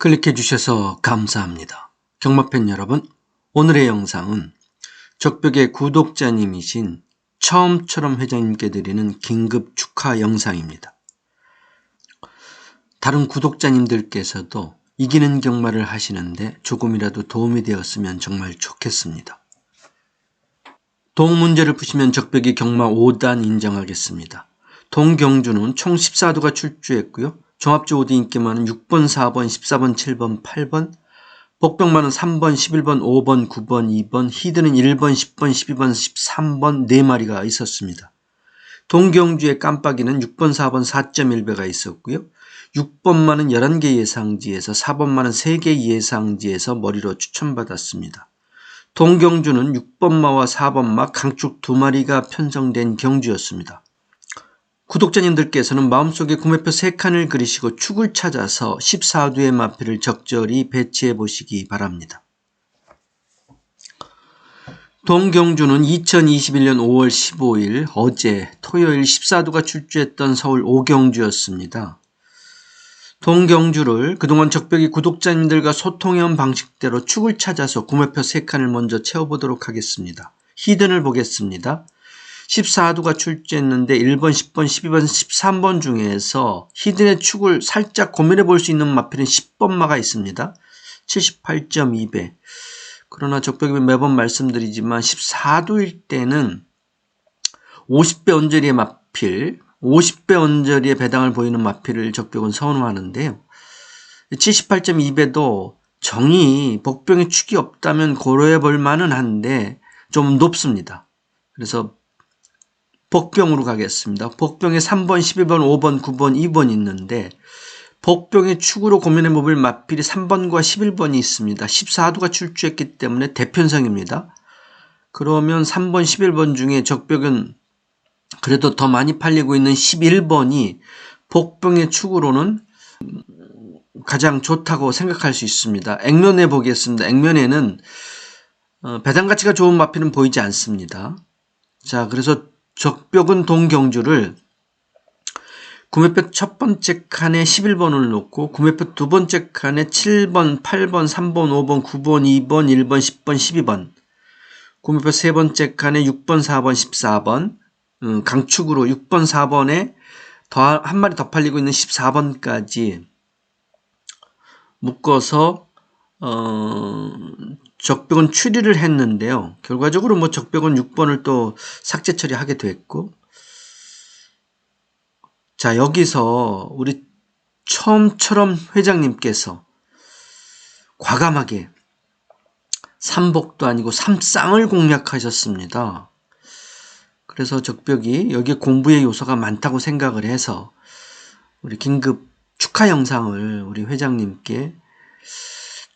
클릭해 주셔서 감사합니다. 경마팬 여러분, 오늘의 영상은 적벽의 구독자님이신 처음처럼 회장님께 드리는 긴급 축하 영상입니다. 다른 구독자님들께서도 이기는 경마를 하시는데 조금이라도 도움이 되었으면 정말 좋겠습니다. 동 문제를 푸시면 적벽이 경마 5단 인정하겠습니다. 동경주는 총 14도가 출주했고요. 종합주 5대 인기만은 6번, 4번, 14번, 7번, 8번, 복병만은 3번, 11번, 5번, 9번, 2번, 히드는 1번, 10번, 12번, 13번 4마리가 있었습니다. 동경주의 깜빡이는 6번, 4번 4.1배가 있었고요. 6번만은 11개 예상지에서 4번만은 3개 예상지에서 머리로 추천받았습니다. 동경주는 6번마와 4번마 강축 2마리가 편성된 경주였습니다. 구독자님들께서는 마음속에 구매표 3칸을 그리시고 축을 찾아서 14두의 마표를 적절히 배치해 보시기 바랍니다. 동경주는 2021년 5월 15일 어제 토요일 14두가 출주했던 서울 오경주였습니다. 동경주를 그동안 적벽이 구독자님들과 소통해온 방식대로 축을 찾아서 구매표 3칸을 먼저 채워보도록 하겠습니다. 히든을 보겠습니다. 14두가 출제했는데 1번, 10번, 12번, 13번 중에서 히든의 축을 살짝 고민해 볼 수 있는 마필은 10번 마가 있습니다. 78.2배. 그러나 적벽이 매번 말씀드리지만 14두일 때는 50배 언저리의 마필, 50배 언저리의 배당을 보이는 마필을 적벽은 선호하는데요. 78.2배도 정의 복병의 축이 없다면 고려해 볼 만은 한데 좀 높습니다. 그래서 복병으로 가겠습니다. 복병에 3번, 11번, 5번, 9번, 2번 있는데 복병의 축으로 고민해 보을 맞필이 3번과 11번이 있습니다. 14두가 출주했기 때문에 대편성입니다. 그러면 3번, 11번 중에 적벽은 그래도 더 많이 팔리고 있는 11번이 복병의 축으로는 가장 좋다고 생각할 수 있습니다. 액면에 보겠습니다. 액면에는 어, 배당 가치가 좋은 마필은 보이지 않습니다. 자, 그래서 적벽은 동경주를 구매표 첫 번째 칸에 11번을 놓고 구매표 두 번째 칸에 7번, 8번, 3번, 5번, 9번, 2번, 1번, 10번, 12번. 구매표 세 번째 칸에 6번, 4번, 14번. 음, 강축으로 6번, 4번에 더 한 마리 더 팔리고 있는 14번까지 묶어서 어, 적벽은 추리를 했는데요. 결과적으로 뭐 적벽은 6번을 또 삭제 처리하게 됐고 자 여기서 우리 처음처럼 회장님께서 과감하게 삼복도 아니고 삼쌍을 공략하셨습니다. 그래서 적벽이 여기에 공부의 요소가 많다고 생각을 해서 우리 긴급 축하 영상을 우리 회장님께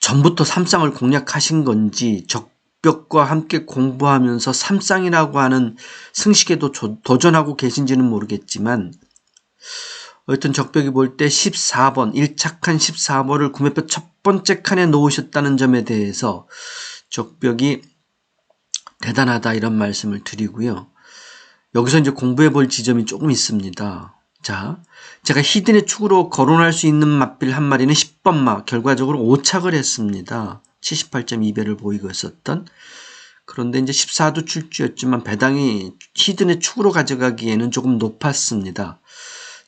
전부터 삼쌍을 공략하신 건지 적벽과 함께 공부하면서 삼쌍이라고 하는 승식에도 도전하고 계신지는 모르겠지만 어쨌든 적벽이 볼 때 14번, 1착한 14번을 구매표 첫 번째 칸에 놓으셨다는 점에 대해서 적벽이 대단하다 이런 말씀을 드리고요. 여기서 이제 공부해 볼 지점이 조금 있습니다. 자, 제가 히든의 축으로 거론할 수 있는 맛빌 한 마리는 10번 마, 결과적으로 5착을 했습니다. 78.2배를 보이고 있었던. 그런데 이제 14도 출주였지만 배당이 히든의 축으로 가져가기에는 조금 높았습니다.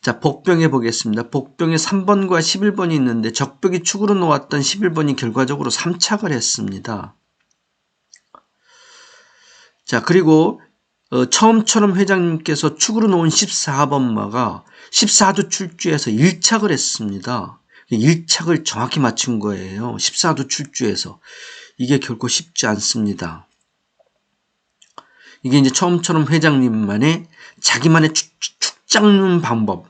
자, 복병해 보겠습니다. 복병에 3번과 11번이 있는데 적벽이 축으로 놓았던 11번이 결과적으로 3착을 했습니다. 자, 그리고 어, 처음처럼 회장님께서 축으로 놓은 14번마가 14도 출주해서 1착을 했습니다. 1착을 정확히 맞춘 거예요. 14도 출주해서. 이게 결코 쉽지 않습니다. 이게 이제 처음처럼 회장님만의 자기만의 축, 축 잡는 방법,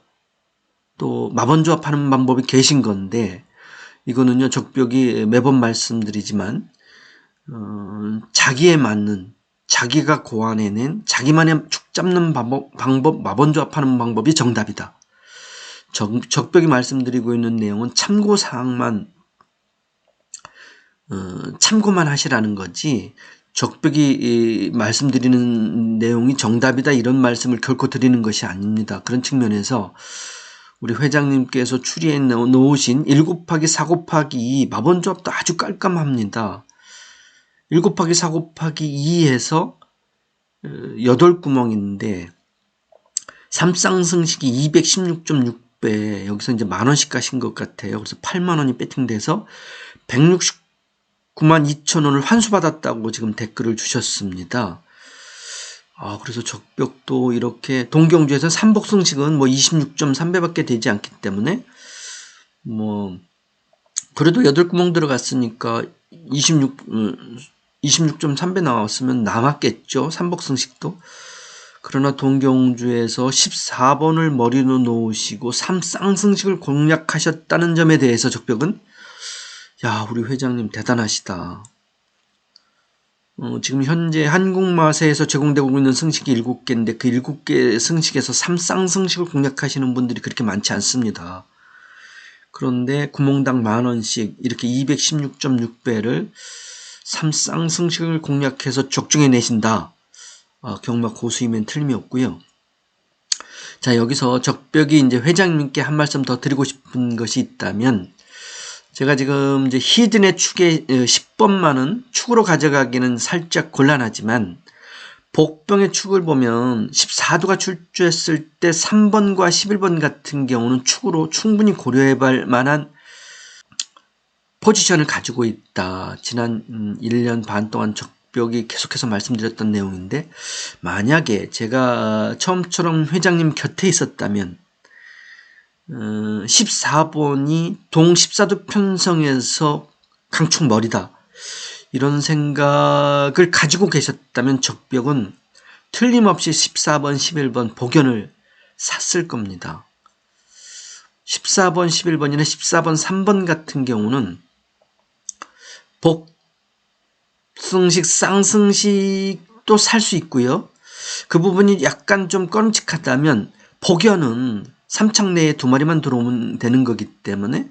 또 마번조합하는 방법이 계신 건데, 이거는요, 적벽이 매번 말씀드리지만, 어, 자기에 맞는 자기가 고안해낸 자기만의 축 잡는 방법, 방법 마번조합하는 방법이 정답이다. 적, 적벽이 말씀드리고 있는 내용은 참고 사항만 어, 참고만 하시라는 거지 적벽이 말씀드리는 내용이 정답이다 이런 말씀을 결코 드리는 것이 아닙니다. 그런 측면에서 우리 회장님께서 추리해 놓- 놓으신 1 곱하기 4 곱하기 2 마번조합도 아주 깔끔합니다. 1 곱하기 4 곱하기 2에서 8구멍인데 삼쌍승식이 216.6배 여기서 이제 만원씩 가신 것 같아요. 그래서 8만원이 배팅돼서 169만 2천원을 환수받았다고 지금 댓글을 주셨습니다. 아, 그래서 적벽도 이렇게 동경주에서 삼복승식은 뭐 26.3배밖에 되지 않기 때문에 뭐 그래도 8구멍 들어갔으니까 26 26.3배 나왔으면 남았겠죠. 삼복승식도. 그러나 동경주에서 14번을 머리로 놓으시고 삼쌍승식을 공략하셨다는 점에 대해서 적벽은 야, 우리 회장님 대단하시다. 어, 지금 현재 한국마세에서 제공되고 있는 승식이 7개인데 그 7개 승식에서 삼쌍승식을 공략하시는 분들이 그렇게 많지 않습니다. 그런데 구멍당 만원씩 이렇게 216.6배를 삼쌍승식을 공략해서 적중해 내신다. 아, 경마 고수이면 틀림이 없고요. 자 여기서 적벽이 이제 회장님께 한 말씀 더 드리고 싶은 것이 있다면 제가 지금 이제 히든의 축에 10번만은 축으로 가져가기는 살짝 곤란하지만 복병의 축을 보면 14도가 출주했을 때 3번과 11번 같은 경우는 축으로 충분히 고려해 볼 만한 포지션을 가지고 있다. 지난 1년 반 동안 적벽이 계속해서 말씀드렸던 내용인데 만약에 제가 처음처럼 회장님 곁에 있었다면 14번이 어, 동 14도 편성에서 강축 머리다. 이런 생각을 가지고 계셨다면 적벽은 틀림없이 14번, 11번 복연을 샀을 겁니다. 14번, 11번이나 14번, 3번 같은 경우는 복승식, 쌍승식도 살 수 있고요. 그 부분이 약간 좀 꺼름칙하다면 복연은 3창 내에 두 마리만 들어오면 되는 거기 때문에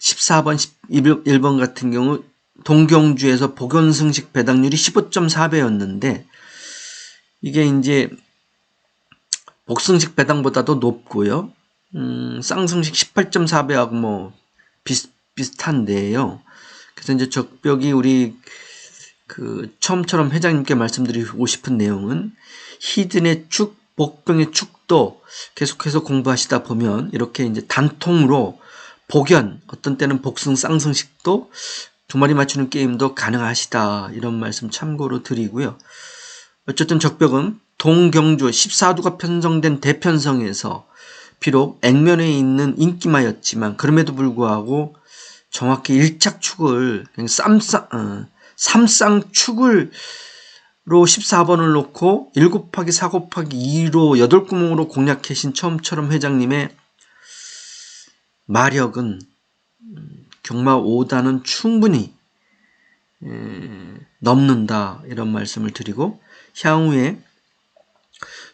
14번, 11번 같은 경우 동경주에서 복연승식 배당률이 15.4배였는데 이게 이제 복승식 배당보다도 높고요. 음, 쌍승식 18.4배하고 뭐 비슷, 비슷한데요. 그래서 이제 적벽이 우리 그 처음처럼 회장님께 말씀드리고 싶은 내용은 히든의 축, 복병의 축도 계속해서 공부하시다 보면 이렇게 이제 단통으로 복연 어떤 때는 복승 쌍승식도 두 마리 맞추는 게임도 가능하시다 이런 말씀 참고로 드리고요. 어쨌든 적벽은 동경주 14두가 편성된 대편성에서 비록 액면에 있는 인기마였지만 그럼에도 불구하고 정확히 일착축을 쌈쌍 어, 삼쌍축을 로 14번을 놓고 1 곱하기 4 곱하기 2로 8구멍으로 공략하신 처음처럼 회장님의 마력은 경마 5단은 충분히 넘는다 이런 말씀을 드리고 향후에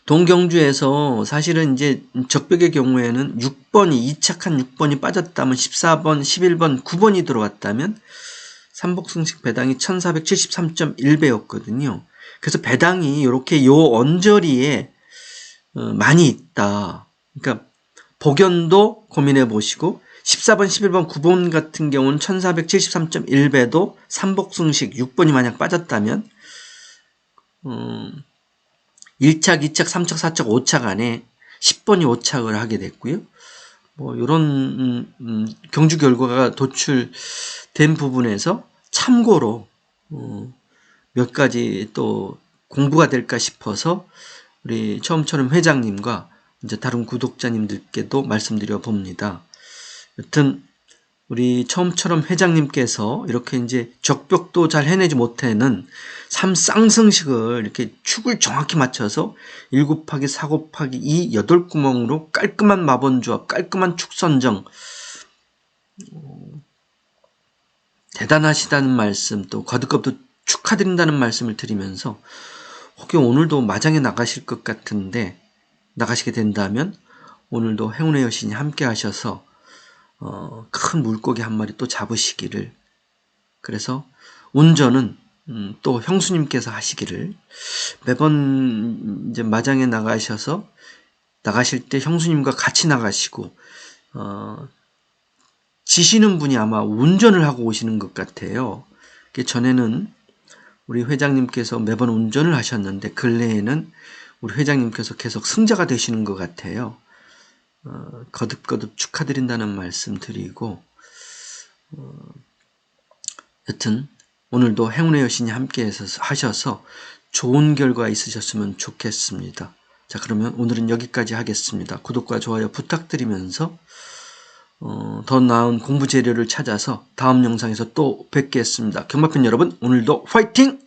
동경주에서 사실은 이제 적벽의 경우에는 6번이 이착한 6번이 빠졌다면 14번, 11번, 9번이 들어왔다면 삼복승식 배당이 1473.1배였거든요. 그래서 배당이 이렇게 요 언저리에 어, 많이 있다. 그러니까 복연도 고민해 보시고 14번, 11번, 9번 같은 경우는 1473.1배도 삼복승식 6번이 만약 빠졌다면 음, 1착, 2착, 3착, 4착, 5착 안에 10번이 5착을 하게 됐고요. 뭐 이런 음, 음, 경주 결과가 도출된 부분에서 참고로 어, 몇 가지 또 공부가 될까 싶어서 우리 처음처럼 회장님과 이제 다른 구독자님들께도 말씀드려 봅니다. 여튼 우리 처음처럼 회장님께서 이렇게 이제 적벽도 잘 해내지 못해는 삼 쌍승식을 이렇게 축을 정확히 맞춰서 1 곱하기 4 곱하기 2 8구멍으로 깔끔한 마번조합, 깔끔한 축선정. 어, 대단하시다는 말씀 또 거듭겁도 축하드린다는 말씀을 드리면서 혹여 오늘도 마장에 나가실 것 같은데 나가시게 된다면 오늘도 행운의 여신이 함께 하셔서 어, 큰 물고기 한 마리 또 잡으시기를 그래서 운전은 음, 또 형수님께서 하시기를 매번 이제 마장에 나가셔서 나가실 때 형수님과 같이 나가시고 어, 지시는 분이 아마 운전을 하고 오시는 것 같아요. 그 전에는 우리 회장님께서 매번 운전을 하셨는데 근래에는 우리 회장님께서 계속 승자가 되시는 것 같아요. 어, 거듭거듭 축하드린다는 말씀 드리고 어, 여튼 오늘도 행운의 여신이 함께 하셔서 좋은 결과 있으셨으면 좋겠습니다. 자 그러면 오늘은 여기까지 하겠습니다. 구독과 좋아요 부탁드리면서 어, 더 나은 공부 재료를 찾아서 다음 영상에서 또 뵙겠습니다. 경마편 여러분 오늘도 화이팅!